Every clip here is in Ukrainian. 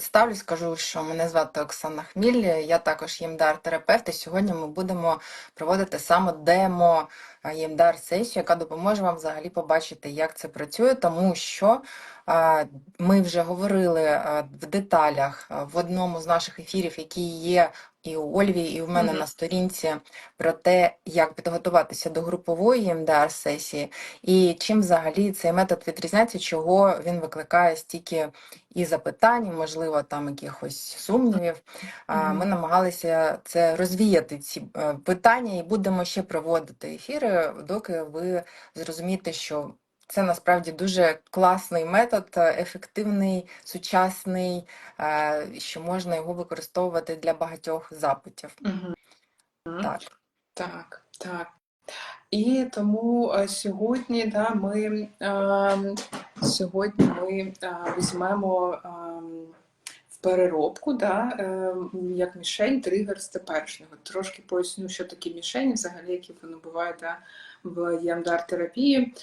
представлю, скажу, що мене звати Оксана Хміль, я також ЄМДАР-терапевт, і сьогодні ми будемо проводити саме демо ЄМДАР-сесію, яка допоможе вам взагалі побачити, як це працює, тому що ми вже говорили в деталях в одному з наших ефірів, які є і у Ольві, і в мене Мгм. на сторінці, про те, як підготуватися до групової ЄМДАР-сесії, і чим взагалі цей метод відрізняється, чого він викликає стільки і запитань, можливо, там якихось сумнівів. А, Ми намагалися це розвіяти ці е, питання, і будемо ще проводити ефіри, доки ви зрозумієте, що це насправді дуже класний метод, е, ефективний, сучасний, е, що можна його використовувати для багатьох запитів. Угу. Так. Так, так. І тому е, сьогодні, да, ми е, сьогодні ми візьмемо е, в переробку, да, е, як мішень тригер з теперішнього. Трошки поясню, що такі мішені, взагалі, які вони бувають да, в ємдар терапії.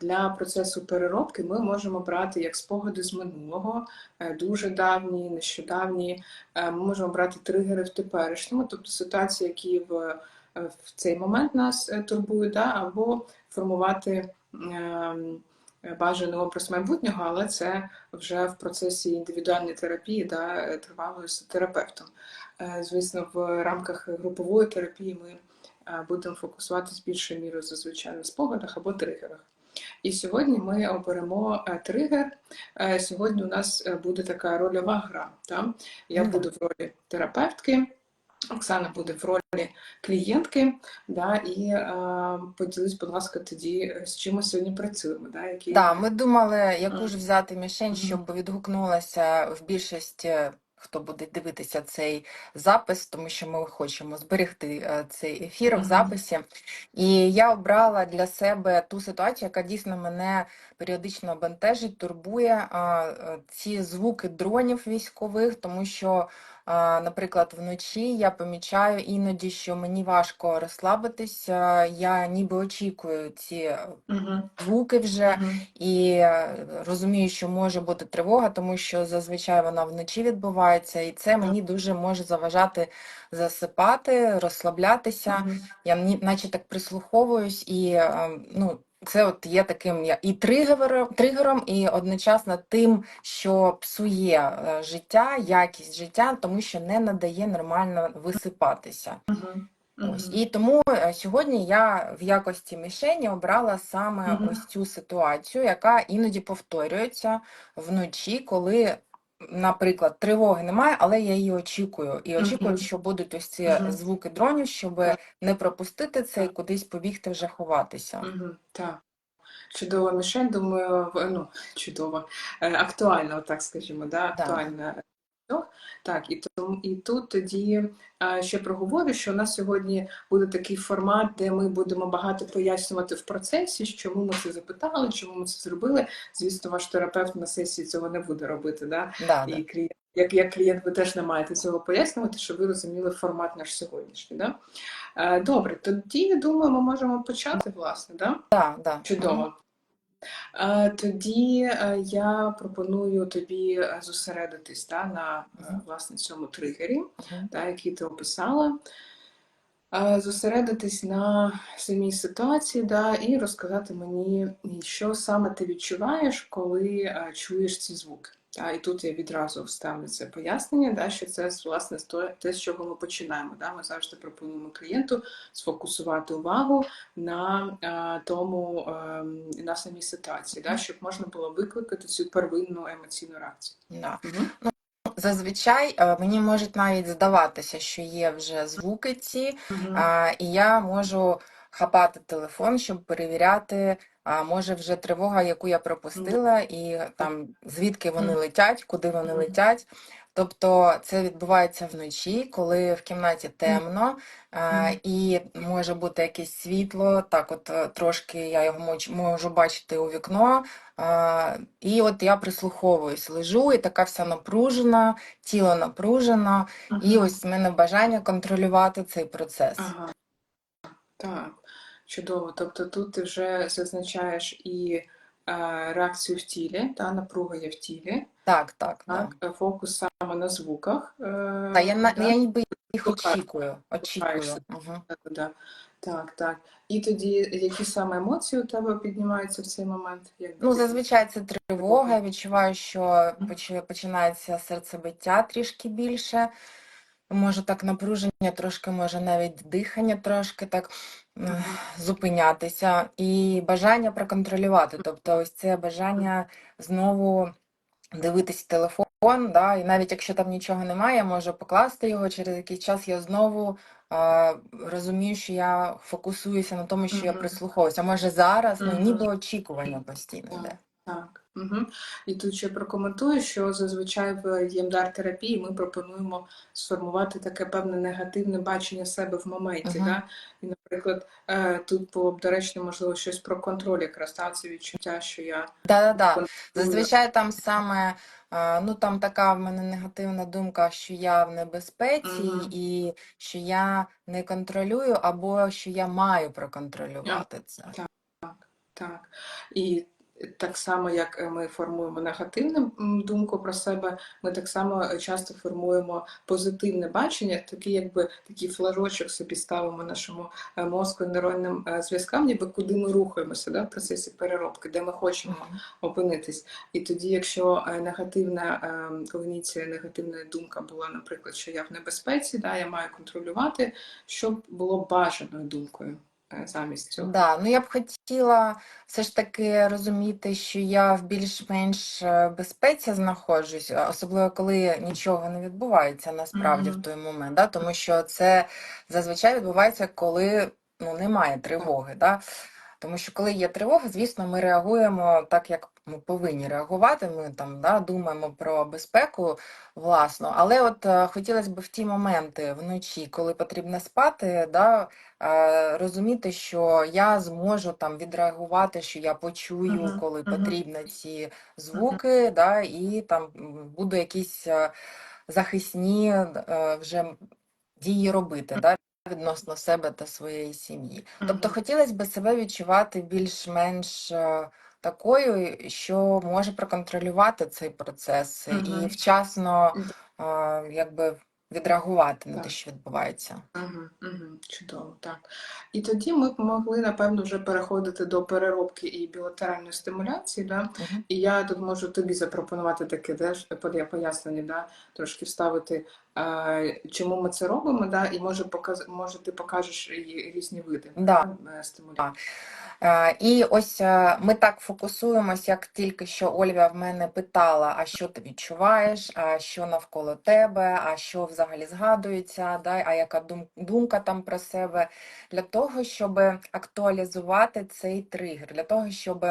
Для процесу переробки ми можемо брати як спогади з минулого, е, дуже давні, нещодавні. Е, Ми можемо брати тригери в теперішньому, тобто ситуації, які в в цей момент нас турбують, да, або формувати бажаний образ майбутнього, але це вже в процесі індивідуальної терапії да, тривалої з терапевтом. Е, Звісно, в рамках групової терапії ми е, будемо фокусуватися більшою мірою зазвичай на спогадах або тригерах. І сьогодні ми оберемо е, тригер. Сьогодні у нас буде така рольова гра. Да? Я буду в ролі терапевтки, Оксана буде в ролі клієнтки, да, і е, поділись, будь ласка, тоді, з чим ми сьогодні працюємо. Да, які... Да, ми думали, яку ж взяти мішень, щоб відгукнулася в більшості, хто буде дивитися цей запис, тому що ми хочемо зберегти е, цей ефір в записі. І я обрала для себе ту ситуацію, яка дійсно мене періодично бентежить, турбує е, ці звуки дронів військових, тому що, наприклад, вночі я помічаю іноді, що мені важко розслабитись. Я ніби очікую ці звуки вже. І розумію, що може бути тривога, тому що зазвичай вона вночі відбувається, і це мені дуже може заважати засипати, розслаблятися. Я наче так прислуховуюсь, і ну, це от є таким і тригером, тригером, і одночасно тим, що псує е, життя, якість життя, тому що не надає нормально висипатися. Мгм. Ось і тому е, сьогодні я в якості мішені обрала саме Мгм. ось цю ситуацію, яка іноді повторюється вночі, коли, наприклад, тривоги немає, але я її очікую. І очікую, що будуть ось ці звуки дронів, щоб не пропустити це і кудись побігти вже ховатися. Так. Чудова мішень, думаю, ну, чудова, е, актуальна, так скажімо, да, Да. актуальна. Так, і, тому, і тут тоді е, ще проговорю, що у нас сьогодні буде такий формат, де ми будемо багато пояснювати в процесі, чому ми це запитали, чому ми це зробили. Звісно, ваш терапевт на сесії цього не буде робити. Да? Да, да. І клієнт, як, як клієнт, ви теж не маєте цього пояснювати, щоб ви розуміли формат наш сьогоднішній. Да? Е, Добре, тоді думаю, ми можемо почати, власне. Да? Да, да. Чудово. Е, Тоді е, я пропоную тобі е, зосередитись та, на власне цьому тригері, та, який ти описала. Зосередитись на самій ситуації да, і розказати мені, що саме ти відчуваєш, коли чуєш ці звуки. Та, і тут я відразу вставлю це пояснення, да, що це власне сто- те, з чого ми починаємо. Да. Ми завжди пропонуємо клієнту сфокусувати увагу на е, тому, е, на самій ситуації, да, щоб можна було викликати цю первинну емоційну реакцію. Да. Мгм. Зазвичай е, мені можуть навіть здаватися, що є вже звуки ці, Мгм. А, і я можу хапати телефон, щоб перевіряти, а може вже тривога, яку я пропустила, і там звідки вони летять, куди вони летять. Тобто це відбувається вночі, коли в кімнаті темно, а, і може бути якесь світло. Так, от е, трошки я його можу бачити у вікно. А, і от я прислуховуюсь, лежу, і така вся напружена, тіло напружено. І ось в мене бажання контролювати цей процес. Ага, так, чудово. Тобто тут ти вже зазначаєш і е, реакцію в тілі, та напруга є в тілі. Так, так, да. Так, е, фокус саме на звуках. е, Та я, да? я ніби їх очікую, очікую. Угу. Так, так. І тоді які саме емоції у тебе піднімаються в цей момент? Як Ну, зазвичай це тривога. Я відчуваю, що починається серцебиття трішки більше. Може так напруження, трошки, може навіть дихання трошки так зупинятися. І бажання проконтролювати. Тобто, ось це бажання знову дивитись телефон, да, і навіть якщо там нічого немає, я можу покласти його через якийсь час. Я знову е, розумію, що я фокусуюся на тому, що я прислуховуюся. Може зараз, ну ніби очікування постійно йде. Так. Угу. І тут ще прокоментую, що зазвичай в ЄМДР терапії ми пропонуємо сформувати таке певне негативне бачення себе в моменті. Мгм. Да? І, наприклад, е, тут було б доречно, можливо, щось про контроль, якраз та, це відчуття, що я Да-да-да. Зазвичай там саме, е, ну там така в мене негативна думка, що я в небезпеці Мгм. і що я не контролюю, або що я маю проконтролювати це. Так. І так само, як е, ми формуємо негативну думку про себе, ми так само е, часто формуємо позитивне бачення, такий якби такий флажочок собі ставимо нашому е, мозку нейронним зв'язкам, ніби куди ми рухаємося да, в процесі переробки, де ми хочемо опинитись. І тоді, якщо негативна когніція, негативна думка була, наприклад, що я в небезпеці, да, я маю контролювати, щоб було бажаною думкою замість цього. Да, ну я б хотіла все ж таки розуміти, що я в більш-менш е, безпеці знаходжусь, особливо коли нічого не відбувається насправді Мгм. в той момент, да? Тому що це зазвичай відбувається, коли ну, немає тривоги. Да? Тому що коли є тривога, звісно, ми реагуємо так, як ми повинні реагувати. Ми там да, думаємо про безпеку власну. Але от е, хотілося б в ті моменти вночі, коли потрібно спати, да, е, розуміти, що я зможу там відреагувати, що я почую, Мгм, коли мгм. потрібно ці звуки, да, і там буду якісь е, захисні вже дії робити. Да, Відносно себе та своєї сім'ї. Тобто хотілося б себе відчувати більш-менш е, такою, що може проконтролювати цей процес. І вчасно е, якби відреагувати на те, що відбувається. Мгм, мгм, Чудово, так. І тоді ми б могли, напевно, вже переходити до переробки і білатеральної стимуляції, да? Мгм. І я тут можу тобі запропонувати таке теж поя- пояснення, да? Трошки вставити, е, чому ми це робимо, да? І може, показ... може ти покажеш і різні види Да. е, стимуляції. Е, І ось е, ми так фокусуємось, як тільки що Ольга в мене питала, а що ти відчуваєш, а що навколо тебе, а що взагалі згадується, да, а яка думка там про себе, для того, щоб актуалізувати цей тригер, для того, щоб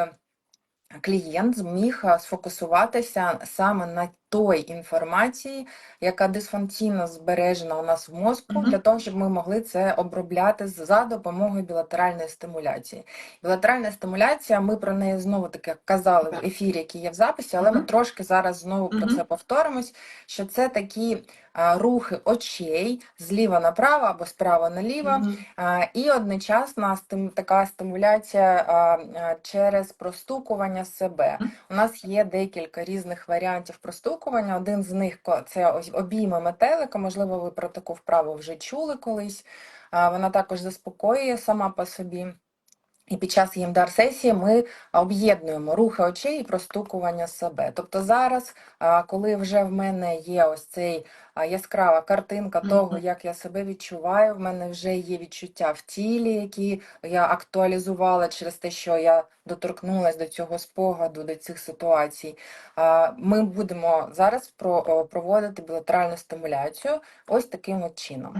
клієнт зміг е, сфокусуватися саме на той інформації, яка дисфункційно збережена у нас в мозку, для того, щоб ми могли це обробляти за допомогою білатеральної стимуляції. Білатеральна стимуляція, ми про неї знову таки казали в ефірі, який є в записі, але ми трошки зараз знову про це повторимось, що це такі рухи очей зліва направо або справа наліво, І одночасна стим, така стимуляція через простукування себе. У нас є декілька різних варіантів простукування. Один з них це ось обійми метелика. Можливо, ви про таку вправу вже чули колись. Вона також заспокоює сама по собі. І під час ємдар сесії ми об'єднуємо рухи очей і простукування себе. Тобто зараз, коли вже в мене є ось цей яскрава картинка того, як я себе відчуваю, в мене вже є відчуття в тілі, які я актуалізувала через те, що я доторкнулася до цього спогаду, до цих ситуацій. Ми будемо зараз проводити білатеральну стимуляцію ось таким от чином.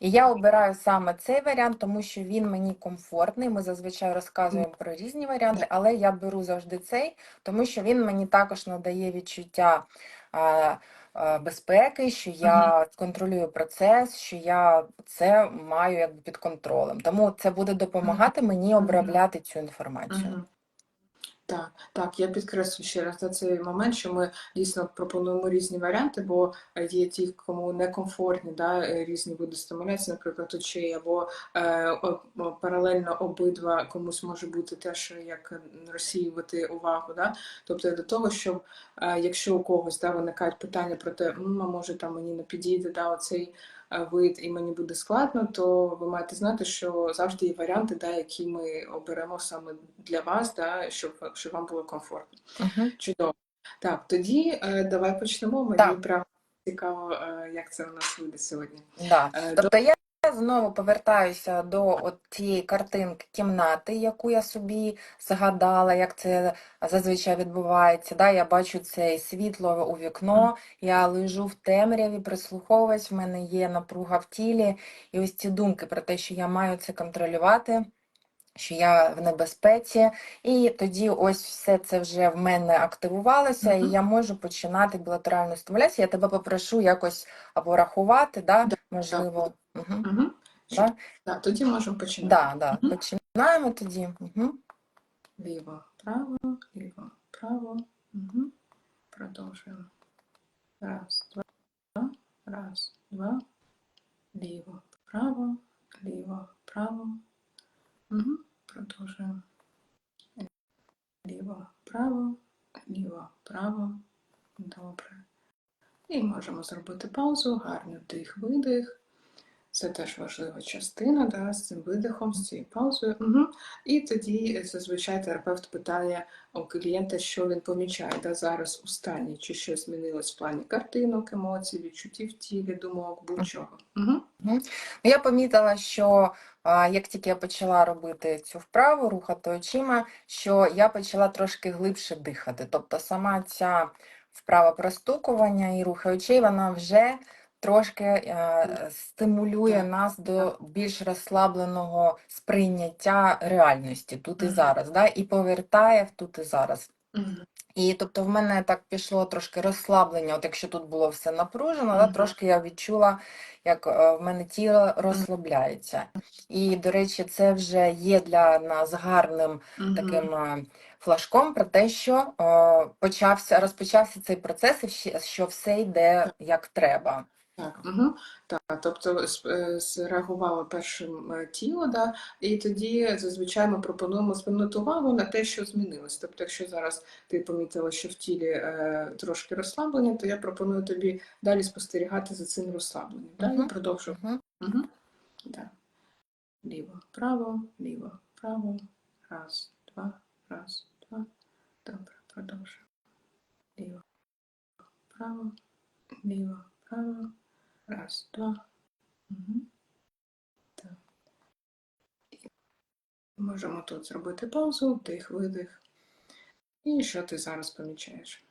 І я обираю саме цей варіант, тому що він мені комфортний. Ми зазвичай розказуємо про різні варіанти, але я беру завжди цей, тому що він мені також надає відчуття безпеки, що я контролюю процес, що я це маю якби під контролем. Тому це буде допомагати мені обробляти цю інформацію. Так, так, я підкреслю ще раз на цей момент, що ми дійсно пропонуємо різні варіанти, бо є ті, кому некомфортні, да, е, різні види стимуляції, наприклад, очей, або е, паралельно обидва комусь може бути теж як розсіювати увагу. Да? Тобто до того, щоб е, якщо у когось да, виникають питання про те, «М, а може там мені не підійде да, оцей вид і мені буде складно, то ви маєте знати, що завжди є варіанти, да, які ми оберемо саме для вас, да, щоб, щоб вам було комфортно. Угу. Чудово. Так, тоді е, давай почнемо. Мені прямо цікаво, е, як це у нас вийде сьогодні. Да. Е, Тобто я знову повертаюся до от тієї картинки кімнати, яку я собі згадала, як це зазвичай відбувається. Да? Я бачу це світло у вікно, я лежу в темряві, прислуховуюсь, в мене є напруга в тілі, і ось ці думки про те, що я маю це контролювати. Що я в небезпеці, і тоді ось все це вже в мене активувалося, і я можу починати білатеральну стимуляцію. Я тебе попрошу якось або рахувати, да, Да, можливо. Угу. Угу. Да? Так, тоді можемо починати. Да, да. Мгм. Починаємо тоді. Угу. Ліво, право, ліво, право. Угу. Продовжуємо. Раз, два, раз, два. Ліво, право, ліво, право. Угу. Продовжуємо. Ліво, право, ліво, право. Добре. І можемо зробити паузу, гарний вдих, видих. Це теж важлива частина, да, з цим видихом, з цією паузою. Угу. І тоді е, зазвичай терапевт питає у клієнта, що він помічає да, зараз у стані, чи щось змінилось в плані картинок, емоцій, відчуттів тілі, думок, будь-чого. Угу. Я помітила, що як тільки я почала робити цю вправу, рухати очима, що я почала трошки глибше дихати. Тобто сама ця вправа простукування і рухи очей, вона вже трошки е, стимулює Так, нас до більш розслабленого сприйняття реальності тут і зараз, да? і повертає в тут і зараз. І тобто в мене так пішло трошки розслаблення, от якщо тут було все напружено, да, трошки я відчула, як е, в мене тіло розслабляється. І, до речі, це вже є для нас гарним таким е, флажком про те, що е, почався, розпочався цей процес, і що все йде як треба. Так, угу. так, тобто е, зреагувало першим е, тіло, да, і тоді зазвичай ми пропонуємо звернути увагу на те, що змінилось. Тобто, якщо зараз ти помітила, що в тілі е, трошки розслаблення, то я пропоную тобі далі спостерігати за цим розслабленням. Да, Мгм. і продовжуємо. Мгм. Угу. Да. Ліво, право, ліво, право. Раз, два, раз, два. Добре, продовжуємо. Ліво, право, ліво, право. Раз, два. Угу. Так. Можемо тут зробити паузу, вдих, видих. І що ти зараз помічаєш?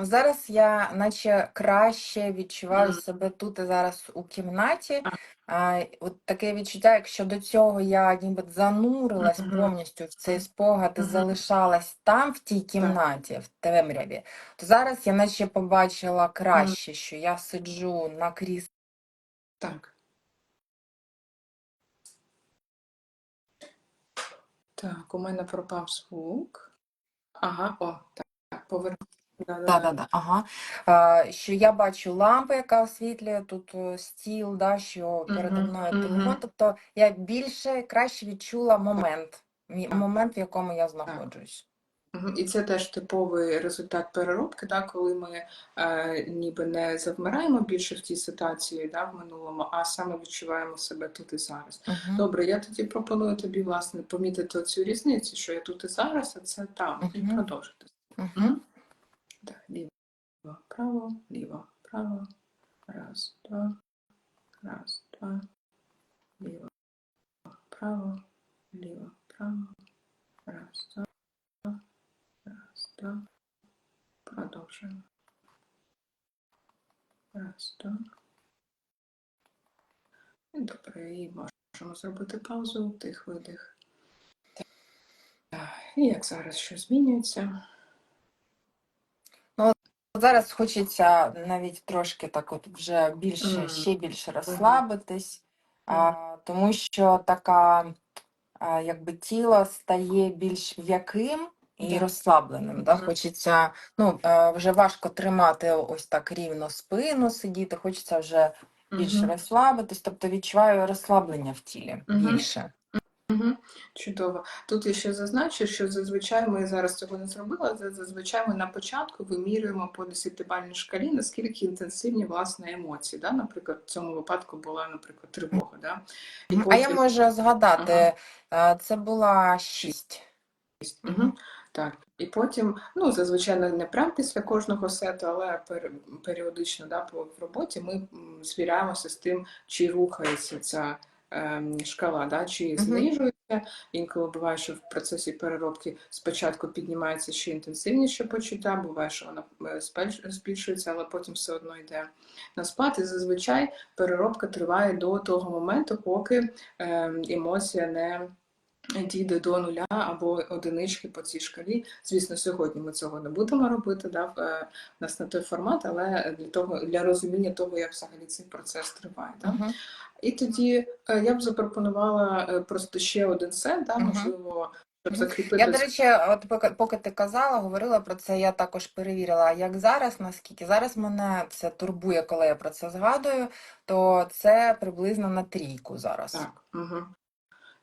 Зараз я наче краще відчуваю себе тут і зараз у кімнаті. А. От таке відчуття, якщо до цього я ніби занурилась повністю в цей спогад і залишалась там, в тій кімнаті, в темряві, то зараз я наче побачила краще, що я сиджу на кріслі. Так. Так, у мене пропав звук. Ага, о, так, так, поверну. Да-да-да, ага. А, що я бачу лампу, яка освітлює тут стіл, да, що передо мною мгм. телефон. Тобто я більше, краще відчула момент, мі- момент, в якому я знаходжусь. Мгм. І це теж типовий результат переробки, да, коли ми е, ніби не завмираємо більше в тій ситуації да, в минулому, а саме відчуваємо себе тут і зараз. Мгм. Добре, я тоді пропоную тобі, власне, помітити цю різницю, що я тут і зараз, а це там, і Мгм. продовжити. Мгм. Так, ліво, право, ліво, право. Раз, два, раз, два. Ліво, право, ліво, право. Раз, два, раз, два. Продовжуємо. Раз, два. Добре, і можемо зробити паузу, вдих, видих. І як зараз що змінюється? Зараз хочеться навіть трошки так от вже більше, Мгм. ще більше розслабитись, а, тому що така, а, якби тіло стає більш м'яким і Да. розслабленим. Да? Хочеться, ну, е, вже важко тримати ось так рівно спину, сидіти, хочеться вже більше Мгм. розслабитись, тобто відчуваю розслаблення в тілі Мгм. більше. Мгм. Чудово. Тут я ще зазначу, що зазвичай ми зараз цього не зробили, але зазвичай ми на початку вимірюємо по десятибальній шкалі, наскільки інтенсивні власне емоції. Да? Наприклад, в цьому випадку була, наприклад, тривога. Да? І Мгм. А я можу згадати, е, це була шість. Мгм. Так, і потім, ну, зазвичай не прямо після кожного сету, але пер, періодично да, в роботі ми звіряємося з тим, чи рухається ця шкала, да, чи знижується. Інколи буває, що в процесі переробки спочатку піднімається ще інтенсивніше почуття, буває, що вона е, збільшується, але потім все одно йде на спад. І зазвичай переробка триває до того моменту, поки ем, емоція не дійде до нуля або одинички по цій шкалі. Звісно, сьогодні ми цього не будемо робити. Да? в- е, нас не той формат, але для того для розуміння того, як взагалі цей процес триває. Да? Мгм. І тоді е, я б запропонувала е, просто ще один сет, да? Можливо, Мгм. закріпити. Я, до речі, от поки, поки ти казала, говорила про це, я також перевірила, як зараз, наскільки зараз мене це турбує, коли я про це згадую, то це приблизно на трійку зараз. Так. Угу.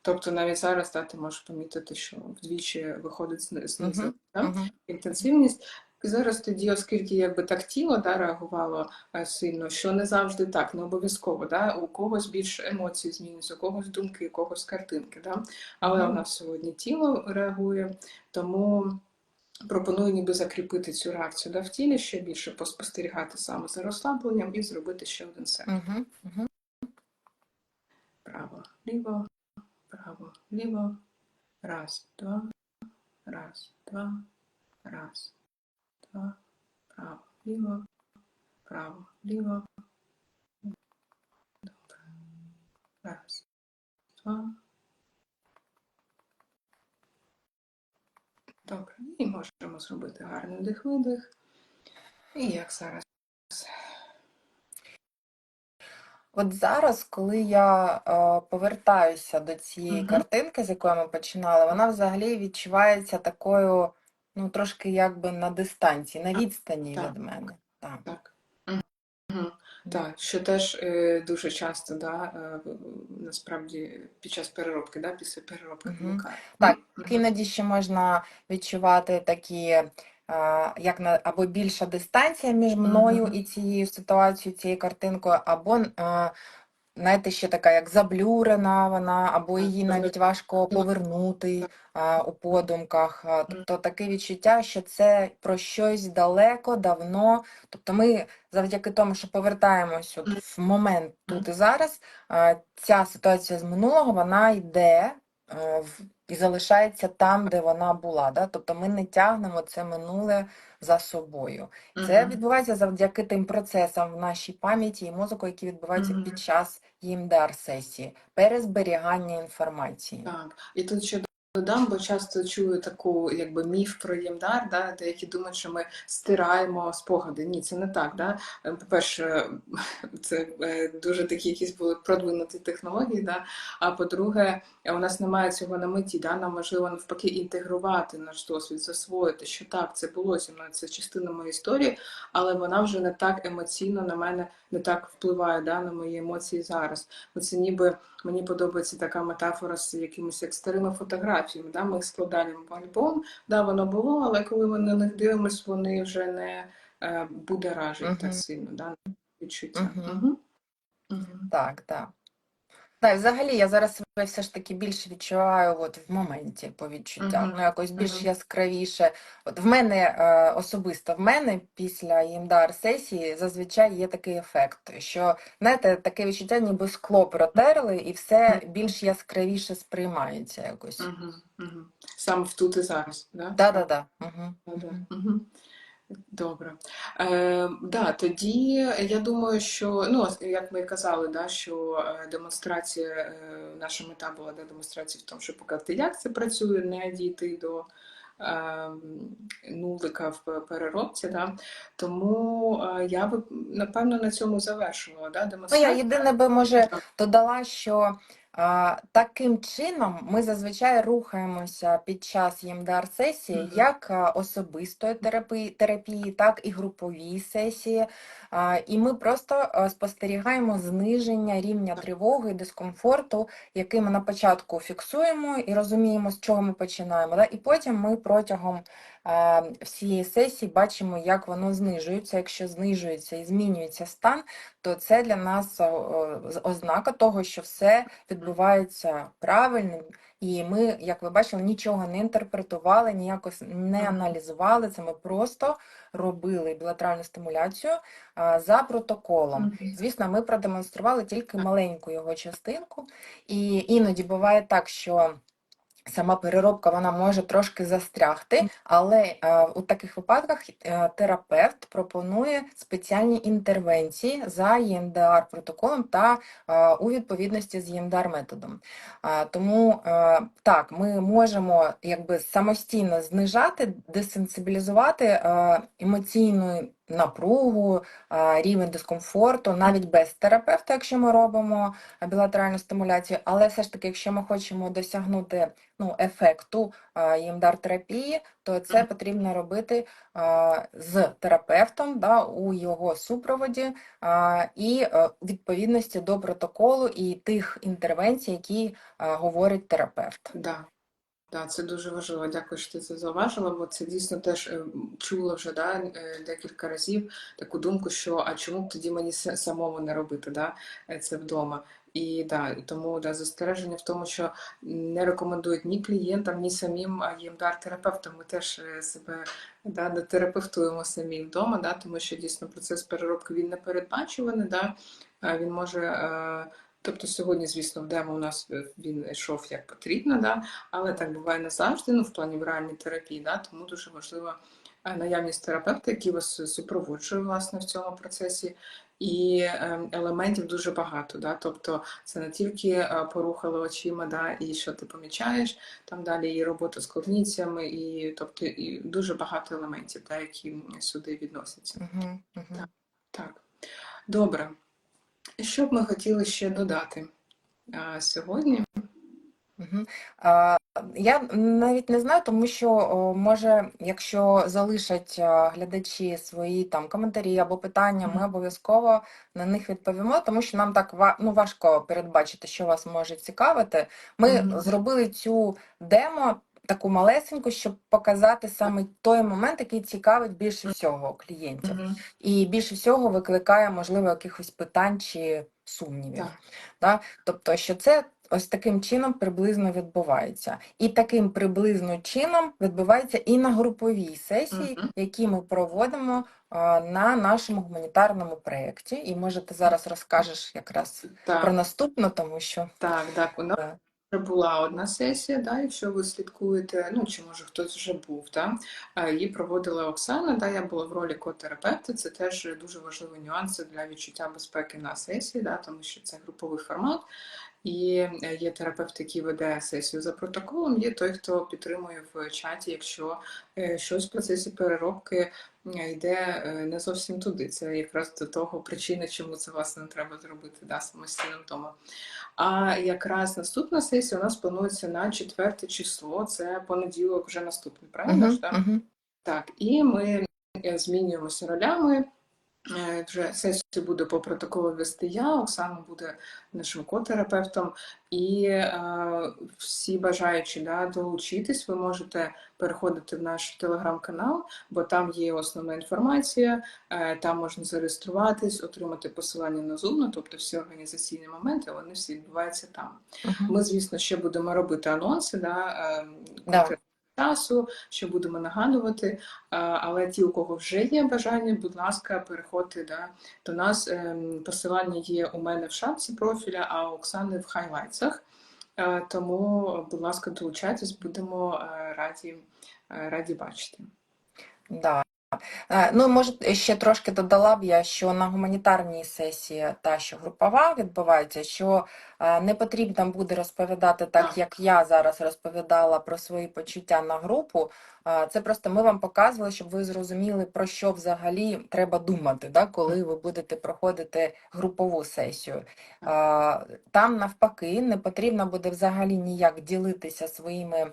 Тобто навіть зараз да, ти можеш помітити, що вдвічі виходить знизу. Мгм. да? Мгм. інтенсивність. І зараз тоді, оскільки якби так тіло да, реагувало е, сильно, що не завжди так, не обов'язково. Да? У когось більше емоцій змінюються, у когось думки, у когось картинки. Да? Але Мгм. у нас сьогодні тіло реагує, тому пропоную ніби закріпити цю реакцію да, в тілі, ще більше поспостерігати саме за розслабленням і зробити ще один сет. Мгм. Мгм. Право, ліво, право, ліво. Раз, два, раз, два, раз, два, право, ліво, право, ліво. Добре. Раз, два. Добре. І можемо зробити гарний вдих-видих. І як зараз. От зараз, коли я е, повертаюся до цієї Мгм. картинки, з якої ми починали, вона взагалі відчувається такою, ну, трошки якби на дистанції, на відстані так. від мене. Так. Так. Мгм. Так, що теж е, дуже часто, да, е, в- насправді під час переробки, да, після переробки Мгм. виникає. Так, Мгм. іноді ще можна відчувати такі, як на або більша дистанція між мною і цією ситуацією, цією картинкою, або знаєте, ще така як заблюрена вона, або її навіть важко повернути а, у подумках. А, Тобто таке відчуття, що це про щось далеко, давно. Тобто ми завдяки тому, що повертаємось от в момент тут і зараз, а, ця ситуація з минулого, вона йде і залишається там, де вона була. Да? Тобто ми не тягнемо це минуле за собою. Це Мгм. відбувається завдяки тим процесам в нашій пам'яті і мозку, які відбуваються Мгм. під час ЄМДР сесії, перезберігання інформації. Так, і тут ще додам, бо часто чую таку якби міф про ЄМДАР, да, деякі думають, що ми стираємо спогади. Ні, це не так. Да? Е, По-перше, це е, дуже такі якісь були продвинуті технології. Да? А по-друге, у нас немає цього на меті. Да? Нам важливо навпаки інтегрувати наш досвід, засвоїти, що так, це було зі мною, це частина моєї історії, але вона вже не так емоційно на мене не так впливає да, на мої емоції зараз. Оце ніби Мені подобається така метафора з якимись як старими фотографіями. Да? Ми їх складаємо в альбом, да, воно було, але коли ми на них дивимося, вони вже не е, будоражать -huh. так сильно, да? відчуття. Мгм. Мгм. Мгм. Так, так. Так, взагалі я зараз себе все ж таки більше відчуваю от в моменті по відчуттям. Мгм. Ну, якось більш Мгм. яскравіше. От в мене е, особисто в мене після ЄМДР сесії зазвичай є такий ефект, що знаєте, таке відчуття, ніби скло протерли, і все більш яскравіше сприймається якось. Мгм. Мгм. Саме в тут і зараз. Да? Да-да-да. Угу. Да-да. Мгм. Добре. Е, да, тоді я думаю, що ну, як ми казали, да, що е, демонстрація, е, наша мета була да, демонстрація в тому, щоб показати, як це працює, не дійти до е, нулика в переробці. Да. Тому е, я би напевно на цьому завершувала. Да, Ну, я демонстрацію. єдине би може додала, що Таким чином, ми зазвичай рухаємося під час ЄМДР сесії Мгм. як особистої терапії, терапії, так і групові сесії. І ми просто спостерігаємо зниження рівня тривоги і дискомфорту, який ми на початку фіксуємо і розуміємо, з чого ми починаємо. І потім ми протягом всієї сесії бачимо, як воно знижується. Якщо знижується і змінюється стан, то це для нас ознака того, що все відбувається правильно, і ми, як ви бачили, нічого не інтерпретували, ніяко не аналізували. Це ми просто робили білатеральну стимуляцію за протоколом. Звісно, ми продемонстрували тільки маленьку його частинку, і іноді буває так, що. Сама переробка вона може трошки застрягти, але е, у таких випадках е, терапевт пропонує спеціальні інтервенції за ЄМДР протоколом та е, у відповідності з ЄМДР методом. А, Тому е, так, ми можемо якби самостійно знижати, десенсибілізувати е, емоційну напругу, рівень дискомфорту, навіть без терапевта, якщо ми робимо білатеральну стимуляцію. Але все ж таки, якщо ми хочемо досягнути ну, ефекту ЄМДР терапії, то це потрібно робити з терапевтом да, у його супроводі і е, відповідності до протоколу і тих інтервенцій, які говорить терапевт. Да. Да, це дуже важливо. Дякую, що ти це зауважила, бо це дійсно теж е, чула вже да, е, декілька разів таку думку, що а чому б тоді мені самому не робити да, е, це вдома. І да, тому да, застереження в тому, що не рекомендують ні клієнтам, ні самим ЄМДР-терапевтам. Ми теж е, себе да, не терапевтуємо самі вдома, да, тому що дійсно процес переробки він не передбачуваний. Да, він може. Е, Тобто сьогодні, звісно, в демо у нас е, він йшов як потрібно, да, але так буває не завжди, ну в плані в реальній терапії, да, тому дуже важлива е, наявність терапевта, який вас супроводжує власне в цьому процесі. І е, елементів дуже багато. Да? Тобто це не тільки е, порухали очима, да, і що ти помічаєш, там далі і робота з когніціями, і тобто і дуже багато елементів, да, які сюди відносяться. Угу, угу. Так, добре. Що б ми хотіли ще додати а, сьогодні? Угу. А, я навіть не знаю, тому що о, може, якщо залишать а, глядачі свої там коментарі або питання, ми обов'язково на них відповімо, тому що нам так ва- ну, важко передбачити, що вас може цікавити. Ми Мгм. зробили цю демо таку малесеньку, щоб показати саме той момент, який цікавить більше всього клієнтів, Мгм. і більше всього викликає, можливо, якихось питань чи сумнівів. Так. Да? Тобто, що це ось таким чином приблизно відбувається. І таким приблизно чином відбувається і на груповій сесії, Мгм. які ми проводимо а, на нашому гуманітарному проєкті. І може ти зараз розкажеш якраз про наступну, тому що так, так. У нас вже була одна сесія, да, якщо ви слідкуєте, ну чи може хтось вже був, да, її проводила Оксана, да, я була в ролі котерапевта, це теж дуже важливі нюанси для відчуття безпеки на сесії, да, тому що це груповий формат. І е, є терапевт, який веде сесію за протоколом, є той, хто підтримує в чаті, якщо е, щось в процесі переробки йде е, не зовсім туди. Це якраз до того причини, чому це власне треба зробити да, самостійно вдома. А якраз наступна сесія у нас планується на четверте число, це понеділок вже наступний, правильно угу, ж? Так? угу. Так, і ми е, змінюємося ролями. Е, Вже сесію буде по протоколу вести я, Оксана буде нашим котерапевтом, і е, всі бажаючі да, долучитись, ви можете переходити в наш телеграм-канал, бо там є основна інформація, е, там можна зареєструватись, отримати посилання на Zoom, тобто всі організаційні моменти, вони всі відбуваються там. угу. Ми, звісно, ще будемо робити анонси, да, е, часу, що будемо нагадувати. Але ті, у кого вже є бажання, будь ласка, переходьте да, до нас. Ем, Посилання є у мене в шапці профіля, а у Оксани в хайлайтсах. Е, Тому, будь ласка, долучайтесь, будемо е, раді, е, раді бачити. Да. Е, Ну, може, ще трошки додала б я, що на гуманітарній сесії, та що групова відбувається, що е, не потрібно буде розповідати так, як я зараз розповідала про свої почуття на групу. Е, Це просто ми вам показували, щоб ви зрозуміли, про що взагалі треба думати, да, коли ви будете проходити групову сесію. Там навпаки не потрібно буде взагалі ніяк ділитися своїми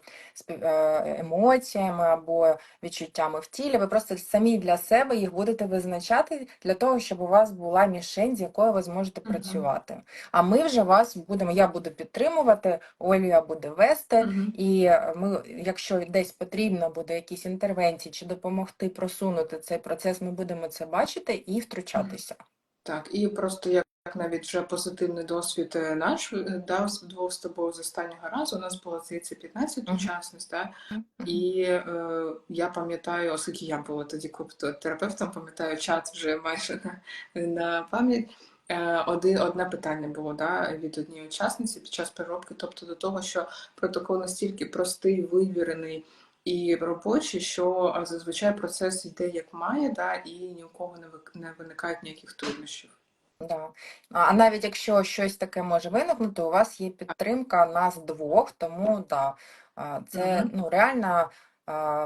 емоціями або відчуттями в тілі. Ви просто самі для себе їх будете визначати для того, щоб у вас була мішень, з якою ви зможете Мгм. працювати. А ми вже вас будемо, я буду підтримувати, Олія буде вести. Мгм. І ми, якщо десь потрібно буде якісь інтервенції чи допомогти просунути цей процес, ми будемо це бачити і втручатися. Так, і просто як навіть вже позитивний досвід е, наш е, дав з двох з тобою з останнього разу. У нас було здається 15 Мгм. учасниць, так? І е, я пам'ятаю, оскільки я була тоді терапевтом, пам'ятаю чат вже майже на, на пам'ять. Е, Один, одне питання було да, від однієї учасниці під час переробки, тобто до того, що протокол настільки простий, вивірений і робочий, що зазвичай процес йде як має, да, і ні у кого не виникають ніяких труднощів. Да. А навіть якщо щось таке може виникнути, у вас є підтримка нас двох, тому да, це угу. ну, реально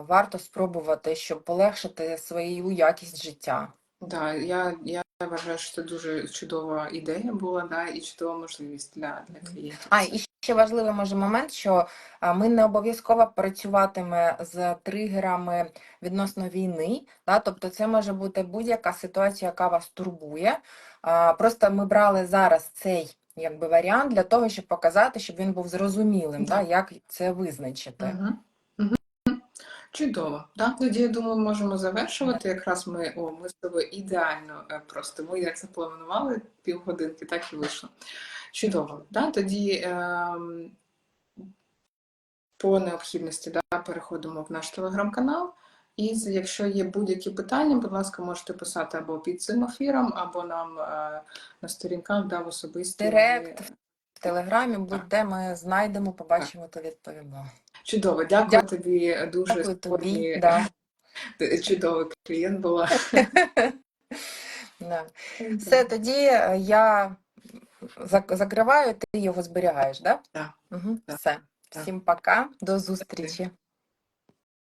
варто спробувати, щоб полегшити свою якість життя. Да, я, я вважаю, що це дуже чудова ідея була, да, і чудова можливість для, для клієнтів. А, і ще важливий може момент, що ми не обов'язково працюватиме з тригерами відносно війни, да? Тобто це може бути будь-яка ситуація, яка вас турбує. Просто ми брали зараз цей якби варіант для того, щоб показати, щоб він був зрозумілим, да? Да. як це визначити. Мгм. Чудово. Так, тоді я думаю, можемо завершувати. Якраз ми, о, ми з тобою ідеально е, просто ми як запланували півгодинки, так і вийшло. Чудово. Да? Тоді ем, по необхідності да, переходимо в наш телеграм-канал. І якщо є будь-які питання, будь ласка, можете писати або під цим ефіром, або нам е, на сторінках да, в особисті. Директ, в Телеграмі, будь-де ми знайдемо, побачимо та відповімо. Чудово, дякую Дякую. тобі дуже. Дякую тобі. Да. чудовий клієнт була. Да. Все, тоді е, я зак- закриваю, ти його зберігаєш, да? Так. Угу. Да. Все. Да. Всім пока, до зустрічі.